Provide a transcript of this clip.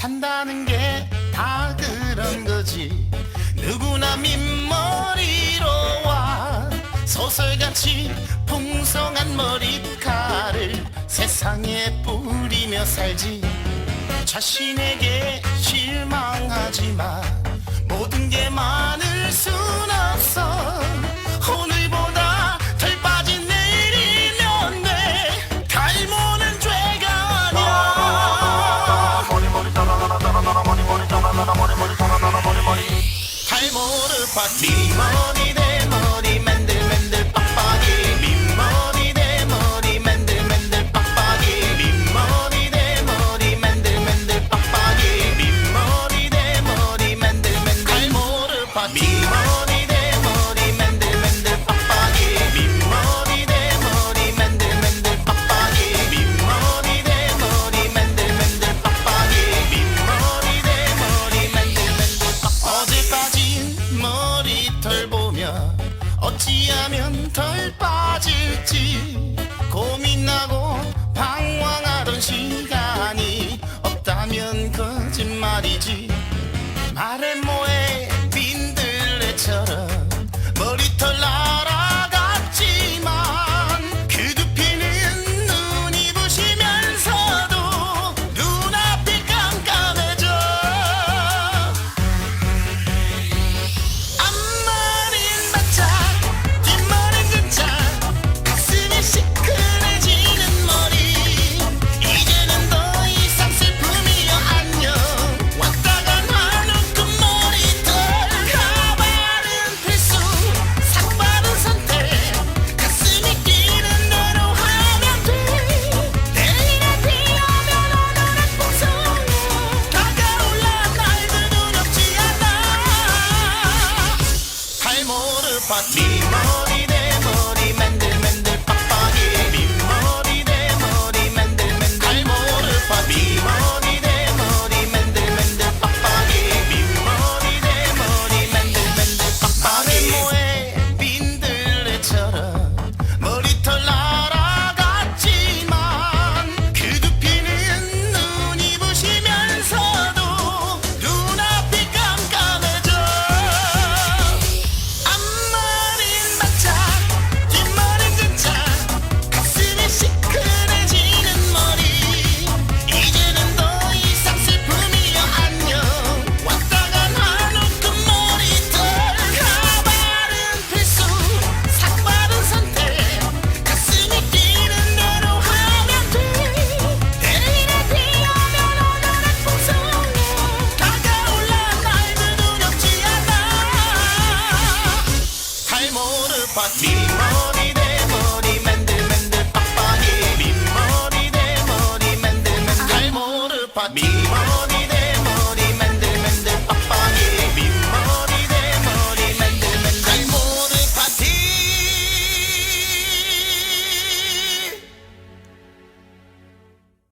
산다는 게 다 그런 거지. 누구나 민머리로 와. 소설같이 풍성한 머리카락을 세상에 뿌리며 살지. 자신에게 실망하지 마. 모든 게말 party. on. 어찌하면 덜 빠질지 고민하고 방황하던 시간 party. Me.